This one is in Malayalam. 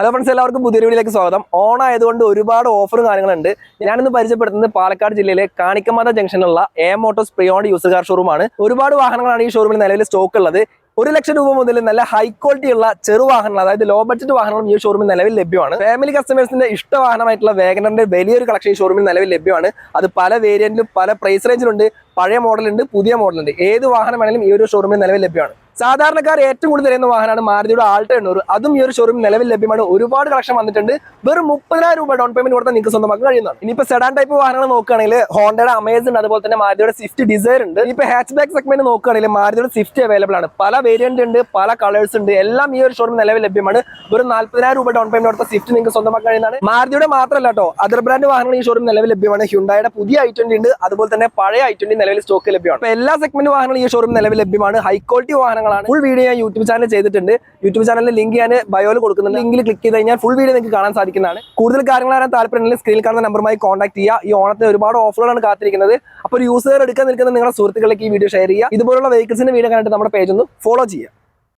ഹലോ ഫ്രണ്ട്സ് എല്ലാവർക്കും പുതിയ വീഡിയോയിലേക്ക് സ്വാഗതം. ഓൺ ആയതുകൊണ്ട് ഒരുപാട് ഓഫറും കാര്യങ്ങളുണ്ട്. ഞാനിന്ന് പരിചയപ്പെടുത്തുന്നത് പാലക്കാട് ജില്ലയിലെ Kanikkamatha ജംഗ്ഷനിലുള്ള A motos pre owned used car ഷോറൂമാണ് ഒരുപാട് വാഹനങ്ങളാണ് ഈ ഷോറൂമിൽ നിലവിൽ സ്റ്റോക്ക് ഉള്ളത്. ഒരു ലക്ഷം രൂപ മുതൽ നല്ല ഹൈ ക്വാളിറ്റി ഉള്ള ചെറു വാഹനങ്ങൾ അതായത് ലോ ബഡ്ജറ്റ് വാഹനങ്ങളും ഈ ഷോറൂമിൽ നിലവിൽ ലഭ്യമാണ്. ഫാമിലി കസ്റ്റമേഴ്സിന്റെ ഇഷ്ട വാഹനമായിട്ടുള്ള വേഗനറിന്റെ വലിയൊരു കളക്ഷൻ ഈ ഷോറൂമിൽ നിലവിൽ ലഭ്യമാണ്. അത് പല വേരിയന്റിലും പല പ്രൈസ് റേഞ്ചിലുണ്ട് പഴയ മോഡലുണ്ട് പുതിയ മോഡലുണ്ട് ഏത് വാഹനം വേണമെങ്കിലും ഈ ഒരു ഷോറൂമിൽ നിലവിൽ ലഭ്യമാണ്. സാധാരണക്കാർ ഏറ്റവും കൂടുതൽ തിരയുന്ന വാഹനമാണ് മാരുതിയുടെ ആൾട്ടോ എണ്ണൂറ്. അതും ഈ ഒരു ഷോറൂമിൽ നിലവിൽ ലഭ്യമാണ്. ഒരുപാട് കളക്ഷൻ വന്നിട്ടുണ്ട്. വെറും മുപ്പതിനായിരം രൂപ ഡൗൺ പേയ്മെന്റ് കൊടുത്താൽ നിങ്ങൾക്ക് സ്വന്തമാക്കാൻ കഴിയുന്നതാണ്. ഇനിയിപ്പോൾ സെഡാൻ ടൈപ്പ് വാഹനങ്ങൾ നോക്കുകയാണെങ്കിൽ ഹോണ്ടയുടെ അമേസ് ഉണ്ട്. അതുപോലെ തന്നെ മാരുതിയുടെ സ്വിഫ്റ്റ് ഡിസൈർ ഉണ്ട്. ഇപ്പൊ ഹാച്ച് ബാക്ക് സെഗ്മെന്റ് നോക്കുകയാണെങ്കിൽ മാരുതിയുടെ സ്വിഫ്റ്റ് അവൈലബിൾ ആണ്. പല വേരിയന്റ് ഉണ്ട് പല കളേഴ്സ് ഉണ്ട്. എല്ലാം ഈ ഒരു ഷോറൂമിൽ നിലവിൽ ലഭ്യമാണ്. വെറും നാല്പതിനായിരം രൂപ ഡൗൺ പേയ്മെന്റ് കൊടുത്ത സ്വിഫ്റ്റ് നിങ്ങൾക്ക് സ്വന്തമാക്കാൻ കഴിയുന്നതാണ്. മാരുതിയുടെ മാത്രമല്ല കേട്ടോ അതർ ബ്രാൻഡ് വാഹനങ്ങൾ ഈ ഷോറൂമിൽ നിലവിൽ ലഭ്യമാണ്. ഹ്യുണ്ടായുടെ പുതിയ ഐ ട്വന്റി ഉണ്ട്. അതുപോലെ തന്നെ പഴയ ഐ ട്വന്റി നിലവിൽ സ്റ്റോക്ക് ലഭ്യമാണ്. എല്ലാ സെഗ്മെന്റ് വാഹനങ്ങളും ഈ ഷോറൂം നിലവിൽ ലഭ്യമാണ്. ഹൈ ക്വാളിറ്റി ഫുൾ വീഡിയോ ഞാൻ യൂട്യൂബ് ചാനൽ ചെയ്തിട്ടുണ്ട്. യൂട്യൂബ് ചാനലിൽ ലിങ്ക് ഞാൻ ബയോയിൽ കൊടുക്കുന്നുണ്ട്. ലിങ്കിൽ ക്ലിക്ക് ചെയ്ത് കഴിഞ്ഞാൽ ഫുൾ വീഡിയോ നിങ്ങൾക്ക് കാണാൻ സാധിക്കുന്നതാണ്. കൂടുതൽ കാര്യങ്ങൾ അറിയാൻ താല്പര്യമുണ്ടെങ്കിൽ സ്ക്രീനിൽ കാണുന്ന നമ്പറുമായി കോൺടാക്ട് ചെയ്യുക. ഈ ഓണത്തിന് ഒരുപാട് ഓഫറുകളാണ് കാത്തിരിക്കുന്നത്. അപ്പോൾ ഒരു യൂസർ എടുക്കാൻ നിൽക്കുന്ന നിങ്ങളുടെ സുഹൃത്തുക്കളിലേക്ക് ഈ വീഡിയോ ഷെയർ ചെയ്യുക. ഇതുപോലുള്ള വെഹിക്കിൾസിന്റെ വീഡിയോ കണ്ടിട്ട് നമ്മുടെ പേജ് ഒന്ന് ഫോളോ ചെയ്യുക.